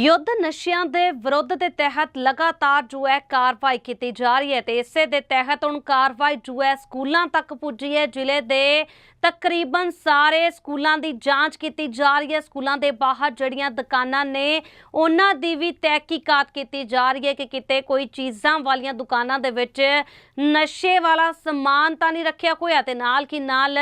ਯੁੱਧ ਨਸ਼ਿਆਂ ਦੇ ਵਿਰੁੱਧ ਦੇ ਤਹਿਤ ਲਗਾਤਾਰ ਜੋ ਹੈ ਕਾਰਵਾਈ ਕੀਤੀ ਜਾ ਰਹੀ ਹੈ ਤੇ ਇਸੇ ਦੇ ਤਹਿਤ ਹੁਣ ਕਾਰਵਾਈ ਜੋ ਹੈ ਸਕੂਲਾਂ ਤੱਕ ਪੁੱਜੀ ਹੈ, ਜ਼ਿਲ੍ਹੇ ਦੇ ਤਕਰੀਬਨ ਸਾਰੇ ਸਕੂਲਾਂ ਦੀ ਜਾਂਚ ਕੀਤੀ ਜਾ ਰਹੀ ਹੈ। ਸਕੂਲਾਂ ਦੇ ਬਾਹਰ ਜਿਹੜੀਆਂ ਦੁਕਾਨਾਂ ਨੇ, ਉਹਨਾਂ ਦੀ ਵੀ ਤਹਿਕੀਕਾਤ ਕੀਤੀ ਜਾ ਰਹੀ ਹੈ ਕਿ ਕਿਤੇ ਕੋਈ ਚੀਜ਼ਾਂ ਵਾਲੀਆਂ ਦੁਕਾਨਾਂ ਦੇ ਵਿੱਚ ਨਸ਼ੇ ਵਾਲਾ ਸਮਾਨ ਤਾਂ ਨਹੀਂ ਰੱਖਿਆ ਹੋਇਆ ਤੇ ਨਾਲ ਕੀ ਨਾਲ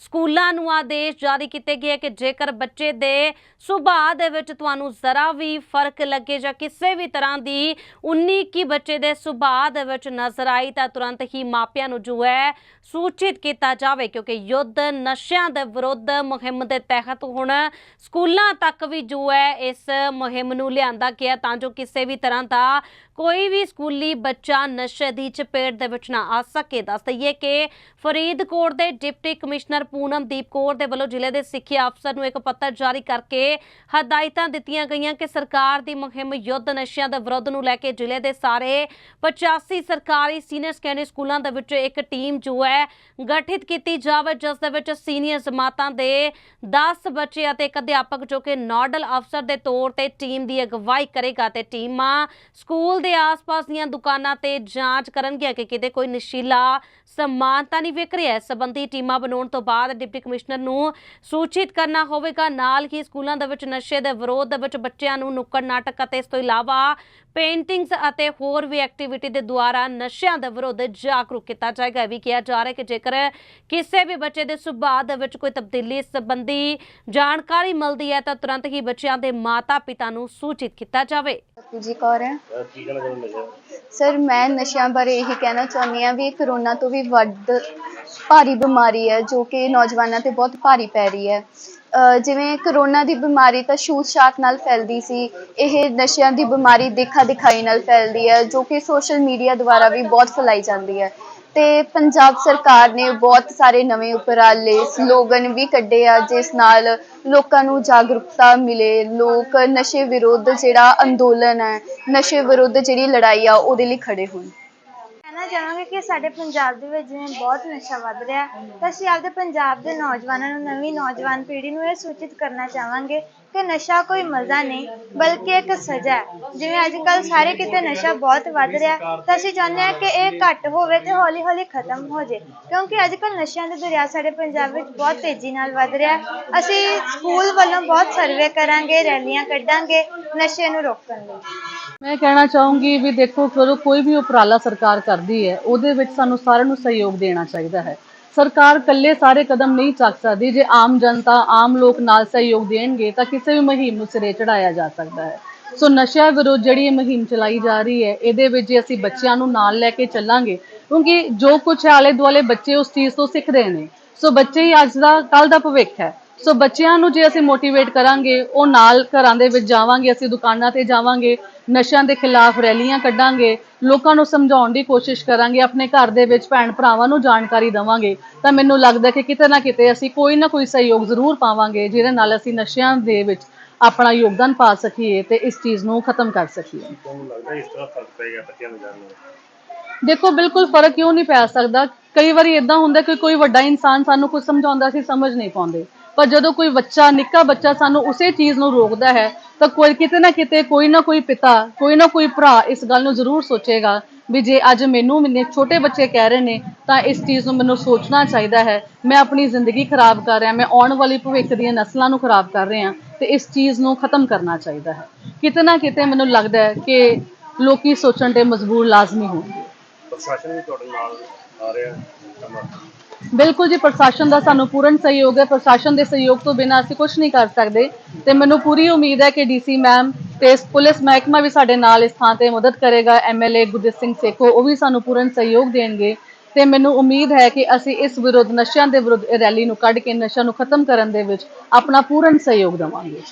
ਸਕੂਲਾਂ ਨੂੰ ਆਦੇਸ਼ ਜਾਰੀ ਕੀਤੇ ਗਏ ਕਿ ਜੇਕਰ ਬੱਚੇ ਦੇ ਸੁਭਾਅ ਦੇ ਵਿੱਚ ਤੁਹਾਨੂੰ ਜ਼ਰਾ ਵੀ ਫ਼ਰਕ ਲੱਗੇ ਜਾਂ ਕਿਸੇ ਵੀ ਤਰ੍ਹਾਂ ਦੀ 19 ਕੀ ਬੱਚੇ ਦੇ ਸੁਭਾਅ ਦੇ ਵਿੱਚ ਨਜ਼ਰ ਆਈ ਤਾਂ ਤੁਰੰਤ ਹੀ ਮਾਪਿਆਂ ਨੂੰ ਜੋ ਹੈ ਸੂਚਿਤ ਕੀਤਾ ਜਾਵੇ ਕਿਉਂਕਿ ਯੁੱਧ ਨਸ਼ਿਆਂ ਦੇ ਵਿਰੁੱਧ ਮੁਹਿੰਮ ਦੇ ਤਹਿਤ ਹੁਣ ਸਕੂਲਾਂ ਤੱਕ ਵੀ ਜੋ ਹੈ ਇਸ ਮੁਹਿੰਮ ਨੂੰ ਲਿਆਂਦਾ ਗਿਆ ਤਾਂ ਜੋ ਕਿਸੇ ਵੀ ਤਰ੍ਹਾਂ ਦਾ ਕੋਈ ਵੀ ਸਕੂਲੀ ਬੱਚਾ ਨਸ਼ੇ ਦੀ ਚਪੇਟ ਦੇ ਵਿੱਚ ਨਾ ਆ ਸਕੇ। ਦੱਸ ਦਈਏ ਕਿ ਫਰੀਦਕੋਟ ਦੇ ਡਿਪਟੀ ਕਮਿਸ਼ਨਰ ਪੂਨਮਦੀਪ ਕੌਰ ਦੇ ਵੱਲੋਂ ਜ਼ਿਲ੍ਹੇ ਦੇ ਸਿੱਖਿਆ ਅਫਸਰ ਨੂੰ ਇੱਕ ਪੱਤਰ ਜਾਰੀ ਕਰਕੇ ਹਦਾਇਤਾਂ ਦਿੱਤੀਆਂ ਗਈਆਂ ਕਿ ਸਰਕਾਰ ਦੀ ਮੁਹਿੰਮ ਯੁੱਧ ਨਸ਼ਿਆਂ ਦੇ ਵਿਰੁੱਧ ਨੂੰ ਲੈ ਕੇ ਜ਼ਿਲ੍ਹੇ ਦੇ ਸਾਰੇ 85 ਸਰਕਾਰੀ ਸੀਨੀਅਰ ਸੈਕੰਡਰੀ ਸਕੂਲਾਂ ਦੇ ਵਿੱਚ ਇੱਕ ਟੀਮ ਜੋ ਹੈ ਗਠਿਤ ਕੀਤੀ ਜਾਵੇ, ਜਿਸ ਦੇ ਵਿੱਚ ਸੀਨੀਅਰ ਜਮਾਤਾਂ ਦੇ 10 ਬੱਚੇ ਅਤੇ ਇੱਕ ਅਧਿਆਪਕ ਜੋ ਕਿ ਨੋਡਲ ਅਫਸਰ ਦੇ ਤੌਰ ਤੇ ਟੀਮ ਦੀ ਅਗਵਾਈ ਕਰੇਗਾ ਤੇ ਟੀਮਾਂ ਸਕੂਲ ਦੇ ਆਸ-ਪਾਸ ਦੀਆਂ ਦੁਕਾਨਾਂ ਤੇ ਜਾਂਚ ਕਰਨਗੀਆਂ ਕਿ ਕਿਤੇ ਕੋਈ ਨਸ਼ੀਲਾ ਸਮਾਨ ਤਾਂ ਨਹੀਂ ਵਿਕ ਰਿਹਾ। ਇਸ ਸੰਬੰਧੀ ਟੀਮਾਂ ਬਣਾਉਣ ਤੋਂ ਬਾਅਦ ਡਿਪਟੀ ਕਮਿਸ਼ਨਰ ਨੂੰ ਸੂਚਿਤ ਕਰਨਾ ਹੋਵੇਗਾ। ਨਾਲ ਹੀ ਸਕੂਲਾਂ ਦੇ ਵਿੱਚ ਨਸ਼ੇ ਦੇ ਵਿਰੋਧ ਦੇ ਵਿੱਚ ਬੱਚਿਆਂ ਨੂੰ ਨੁੱਕੜ ਨਾਟਕ ਅਤੇ ਇਸ ਤੋਂ ਇਲਾਵਾ ਪੇਂਟਿੰਗਸ ਅਤੇ ਹੋਰ ਵੀ ਐਕਟੀਵਿਟੀ ਦੇ ਦੁਆਰਾ ਨਸ਼ਿਆਂ ਦੇ ਵਿਰੁੱਧ ਜਾਗਰੂਕ ਕੀਤਾ ਜਾਏਗਾ। ਵੀ ਕਿਹਾ ਜਾ ਰਿਹਾ ਹੈ ਕਿ ਜੇਕਰ ਕਿਸੇ ਵੀ ਬੱਚੇ ਦੇ ਸੁਭਾਅ ਦੇ ਵਿੱਚ ਕੋਈ ਤਬਦੀਲੀ ਸੰਬੰਧੀ ਜਾਣਕਾਰੀ ਮਿਲਦੀ ਹੈ ਤਾਂ ਤੁਰੰਤ ਹੀ ਬੱਚਿਆਂ ਦੇ ਮਾਤਾ-ਪਿਤਾ ਨੂੰ ਸੂਚਿਤ ਕੀਤਾ ਜਾਵੇ। ਜੀ ਕੌਰ ਹੈ। ਅਹ ਕੀ ਕਹਿਣਾ ਚਾਹੁੰਦੇ ਨਸ਼ਾ ਸਰ ਮੈਂ ਨਸ਼ਿਆਂ ਬਾਰੇ ਇਹੀ ਕਹਿਣਾ ਚਾਹੁੰਦੀ ਹਾਂ ਵੀ ਇਹ ਕਰੋਨਾ ਤੋਂ ਵੀ ਵੱਧ ਭਾਰੀ ਬਿਮਾਰੀ ਹੈ, ਜੋ ਕਿ ਨੌਜਵਾਨਾਂ ਤੇ ਬਹੁਤ ਭਾਰੀ ਪੈ ਰਹੀ ਹੈ। ਅਹ ਜਿਵੇਂ ਕਰੋਨਾ ਦੀ ਬਿਮਾਰੀ ਤਾਂ ਛੂਤ ਛਾਤ ਨਾਲ ਫੈਲਦੀ ਸੀ, ਇਹ ਨਸ਼ਿਆਂ ਦੀ ਬਿਮਾਰੀ ਦੇਖਾ ਦਿਖਾਈ ਨਾਲ ਫੈਲਦੀ ਹੈ, ਜੋ ਕਿ ਸੋਸ਼ਲ ਮੀਡੀਆ ਦੁਆਰਾ ਵੀ ਬਹੁਤ ਫੈਲਾਈ ਜਾਂਦੀ ਹੈ। ਤੇ ਪੰਜਾਬ ਸਰਕਾਰ ਨੇ ਬਹੁਤ ਸਾਰੇ ਨਵੇਂ ਉਪਰਾਲੇ, ਸਲੋਗਨ ਵੀ ਕੱਢੇ ਆ, ਜਿਸ ਨਾਲ ਲੋਕਾਂ ਨੂੰ ਜਾਗਰੂਕਤਾ ਮਿਲੇ। ਲੋਕ ਨਸ਼ੇ ਵਿਰੁੱਧ ਜਿਹੜਾ ਅੰਦੋਲਨ ਹੈ, ਨਸ਼ੇ ਵਿਰੁੱਧ ਜਿਹੜੀ ਲੜਾਈ ਆ, ਉਹਦੇ ਲਈ ਖੜੇ ਹੋਣ। ਚਾਹਾਂਗੇ ਕਿ ਸਾਡੇ ਪੰਜਾਬ ਦੇ ਵਿੱਚ ਜਿਵੇਂ ਬਹੁਤ ਨਸ਼ਾ ਵੱਧ ਰਿਹਾ ਹੈ ਤਾਂ ਅਸੀਂ ਆਪਦੇ ਪੰਜਾਬ ਦੇ ਨੌਜਵਾਨਾਂ ਨੂੰ ਨਵੀਂ ਨੌਜਵਾਨ ਪੀੜ੍ਹੀ ਨੂੰ ਇਹ ਸੂਚਿਤ ਕਰਨਾ ਚਾਹਾਂਗੇ ਕਿ ਨਸ਼ਾ ਕੋਈ ਮਜ਼ਾ ਨਹੀਂ ਬਲਕਿ ਇੱਕ ਸਜ਼ਾ ਹੈ। ਜਿਵੇਂ ਅੱਜ ਕੱਲ੍ਹ ਸਾਰੇ ਕਿਤੇ ਨਸ਼ਾ ਬਹੁਤ ਵੱਧ ਰਿਹਾ ਹੈ, ਤਾਂ ਅਸੀਂ ਚਾਹੁੰਦੇ ਹਾਂ ਕਿ ਇਹ ਘੱਟ ਹੋਵੇ ਤੇ ਹੌਲੀ ਹੌਲੀ ਖਤਮ ਹੋ ਜੇ ਕਿਉਂਕਿ ਅੱਜ ਕੱਲ੍ਹ ਨਸ਼ਿਆਂ ਦੇ ਦਰਿਆ ਸਾਡੇ ਪੰਜਾਬ ਵਿੱਚ ਬਹੁਤ ਤੇਜ਼ੀ ਨਾਲ ਵੱਧ ਰਿਹਾ ਹੈ। ਅਸੀਂ ਸਕੂਲ ਵੱਲੋਂ ਬਹੁਤ ਸਰਵੇ ਕਰਾਂਗੇ ਰੈਲੀਆਂ ਕੱਢਾਂਗੇ ਨਸ਼ੇ ਨੂੰ ਰੋਕਣ ਲਈ। ਮੈਂ ਕਹਿਣਾ ਚਾਹੂੰਗੀ ਵੀ ਦੇਖੋ ਜਦੋਂ ਕੋਈ ਵੀ ਉਪਰਾਲਾ ਸਰਕਾਰ ਕਰਦੀ ਹੈ, ਉਹਦੇ ਵਿੱਚ ਸਾਨੂੰ ਸਾਰਿਆਂ ਨੂੰ ਸਹਿਯੋਗ ਦੇਣਾ ਚਾਹੀਦਾ ਹੈ। ਸਰਕਾਰ ਇਕੱਲੇ ਸਾਰੇ ਕਦਮ ਨਹੀਂ ਚੱਕ ਸਕਦੀ, ਜੇ ਆਮ ਜਨਤਾ, ਆਮ ਲੋਕ ਨਾਲ ਸਹਿਯੋਗ ਦੇਣਗੇ ਤਾਂ ਕਿਸੇ ਵੀ ਮੁਹਿੰਮ ਨੂੰ ਸਿਰੇ ਚੜਾਇਆ ਜਾ ਸਕਦਾ ਹੈ। ਸੋ ਨਸ਼ਿਆਂ ਵਿਰੁੱਧ ਜਿਹੜੀ ਇਹ ਮੁਹਿੰਮ ਚਲਾਈ ਜਾ ਰਹੀ ਹੈ, ਇਹਦੇ ਵਿੱਚ ਜੇ ਅਸੀਂ ਬੱਚਿਆਂ ਨੂੰ ਨਾਲ ਲੈ ਕੇ ਚੱਲਾਂਗੇ, ਕਿਉਂਕਿ ਜੋ ਕੁਝ ਆਲੇ ਦੁਆਲੇ ਬੱਚੇ ਉਸ ਚੀਜ਼ ਤੋਂ ਸਿੱਖ ਰਹੇ ਨੇ, ਸੋ ਬੱਚੇ ਹੀ ਅੱਜ ਦਾ ਕੱਲ ਦਾ ਭਵਿੱਖ ਹੈ। ਸੋ ਬੱਚਿਆਂ ਨੂੰ ਜੇ ਅਸੀਂ ਮੋਟੀਵੇਟ ਕਰਾਂਗੇ ਉਹ ਨਾਲ ਘਰਾਂ ਦੇ ਵਿੱਚ ਜਾਵਾਂਗੇ ਅਸੀਂ ਦੁਕਾਨਾਂ ਤੇ ਜਾਵਾਂਗੇ ਨਸ਼ਿਆਂ ਦੇ ਖਿਲਾਫ ਰੈਲੀਆਂ ਕੱਢਾਂਗੇ ਲੋਕਾਂ ਨੂੰ ਸਮਝਾਉਣ ਦੀ ਕੋਸ਼ਿਸ਼ ਕਰਾਂਗੇ ਆਪਣੇ ਘਰ ਦੇ ਵਿੱਚ ਭੈਣ ਭਰਾਵਾਂ ਨੂੰ ਜਾਣਕਾਰੀ ਦੇਵਾਂਗੇ ਤਾਂ ਮੈਨੂੰ ਲੱਗਦਾ ਕਿ ਕਿਤੇ ਨਾ ਕਿਤੇ ਅਸੀਂ ਕੋਈ ਨਾ ਕੋਈ ਸਹਿਯੋਗ ਜ਼ਰੂਰ ਪਾਵਾਂਗੇ ਜਿਹਦੇ ਨਾਲ ਅਸੀਂ ਨਸ਼ਿਆਂ ਦੇ ਵਿੱਚ ਆਪਣਾ ਯੋਗਦਾਨ ਪਾ ਸਕੀਏ ਤੇ ਇਸ ਚੀਜ਼ ਨੂੰ ਖਤਮ ਕਰ ਸਕੀਏ। ਤੁਹਾਨੂੰ ਲੱਗਦਾ ਇਸ ਤਰ੍ਹਾਂ ਫ਼ਰਕ ਪਏਗਾ ਬੱਚਿਆਂ ਨੂੰ ਜਾਣਨ ਦੇਖੋ ਬਿਲਕੁਲ ਫ਼ਰਕ ਕਿਉਂ ਨਹੀਂ ਪੈ ਸਕਦਾ? ਕਈ ਵਾਰੀ ਇਦਾਂ ਹੁੰਦਾ ਕਿ ਕੋਈ ਵੱਡਾ ਇਨਸਾਨ ਸਾਨੂੰ ਕੁਝ ਸਮਝਾਉਂਦਾ ਸੀ ਸਮਝ ਨਹੀਂ ਪਾਉਂਦੇ। ਪਰ ਜਦੋਂ ਕੋਈ ਬੱਚਾ, ਨਿੱਕਾ ਬੱਚਾ ਸਾਨੂੰ ਉਸੇ ਚੀਜ਼ ਨੂੰ ਰੋਕਦਾ ਹੈ, ਤਾਂ ਕੋਈ ਕਿਤੇ ਨਾ ਕਿਤੇ ਕੋਈ ਨਾ ਕੋਈ ਪਿਤਾ, ਕੋਈ ਨਾ ਕੋਈ ਭਰਾ ਇਸ ਗੱਲ ਨੂੰ ਜ਼ਰੂਰ ਸੋਚੇਗਾ ਵੀ ਜੇ ਅੱਜ ਮੈਨੂੰ ਮੇਰੇ ਛੋਟੇ ਬੱਚੇ ਕਹਿ ਰਹੇ ਨੇ, ਤਾਂ ਇਸ ਚੀਜ਼ ਨੂੰ ਮੈਨੂੰ ਸੋਚਣਾ ਚਾਹੀਦਾ ਹੈ। ਮੈਂ ਆਪਣੀ ਜ਼ਿੰਦਗੀ ਖਰਾਬ ਕਰ ਰਿਹਾ, ਮੈਂ ਆਉਣ ਵਾਲੀ ਭਵਿੱਖ ਦੀਆਂ ਨਸਲਾਂ ਨੂੰ ਖਰਾਬ ਕਰ ਰਿਹਾ ਤੇ ਇਸ ਚੀਜ਼ ਨੂੰ ਖਤਮ ਕਰਨਾ ਚਾਹੀਦਾ ਹੈ। ਕਿਤੇ ਨਾ ਕਿਤੇ ਮੈਨੂੰ ਲੱਗਦਾ ਹੈ ਕਿ ਲੋਕੀ ਸੋਚਣ ਤੇ ਮਜਬੂਰ ਲਾਜ਼ਮੀ ਹੋਣਗੇ। ਪ੍ਰਸ਼ਾਸਨ ਵੀ ਤੁਹਾਡੇ ਨਾਲ ਆ ਰਿਹਾ ਬਿਲਕੁਲ ਜੀ, ਪ੍ਰਸ਼ਾਸਨ ਦਾ ਸਾਨੂੰ ਪੂਰਨ ਸਹਿਯੋਗ ਹੈ। ਪ੍ਰਸ਼ਾਸਨ ਦੇ ਸਹਿਯੋਗ ਤੋਂ ਬਿਨਾਂ ਅਸੀਂ ਕੁਝ ਨਹੀਂ ਕਰ ਸਕਦੇ। ਤੇ ਮੈਨੂੰ ਪੂਰੀ ਉਮੀਦ ਹੈ ਕਿ ਡੀਸੀ ਮੈਮ ਤੇ ਪੁਲਿਸ ਮਹਿਕਮਾ ਵੀ ਸਾਡੇ ਨਾਲ ਇਸ ਥਾਂ ਤੇ ਮਦਦ ਕਰੇਗਾ। ਐਮਐਲਏ ਗੁਰਦੀਪ ਸਿੰਘ ਸੇਖੋ, ਉਹ ਵੀ ਸਾਨੂੰ ਪੂਰਨ ਸਹਿਯੋਗ ਦੇਣਗੇ। ਤੇ ਮੈਨੂੰ ਉਮੀਦ ਹੈ ਕਿ ਅਸੀਂ ਇਸ ਵਿਰੁੱਧ, ਨਸ਼ਿਆਂ ਦੇ ਵਿਰੁੱਧ ਰੈਲੀ ਨੂੰ ਕੱਢ ਕੇ ਨਸ਼ਾ ਨੂੰ ਖਤਮ ਕਰਨ ਦੇ ਵਿੱਚ ਆਪਣਾ ਪੂਰਨ ਸਹਿਯੋਗ ਦੇਵਾਂਗੇ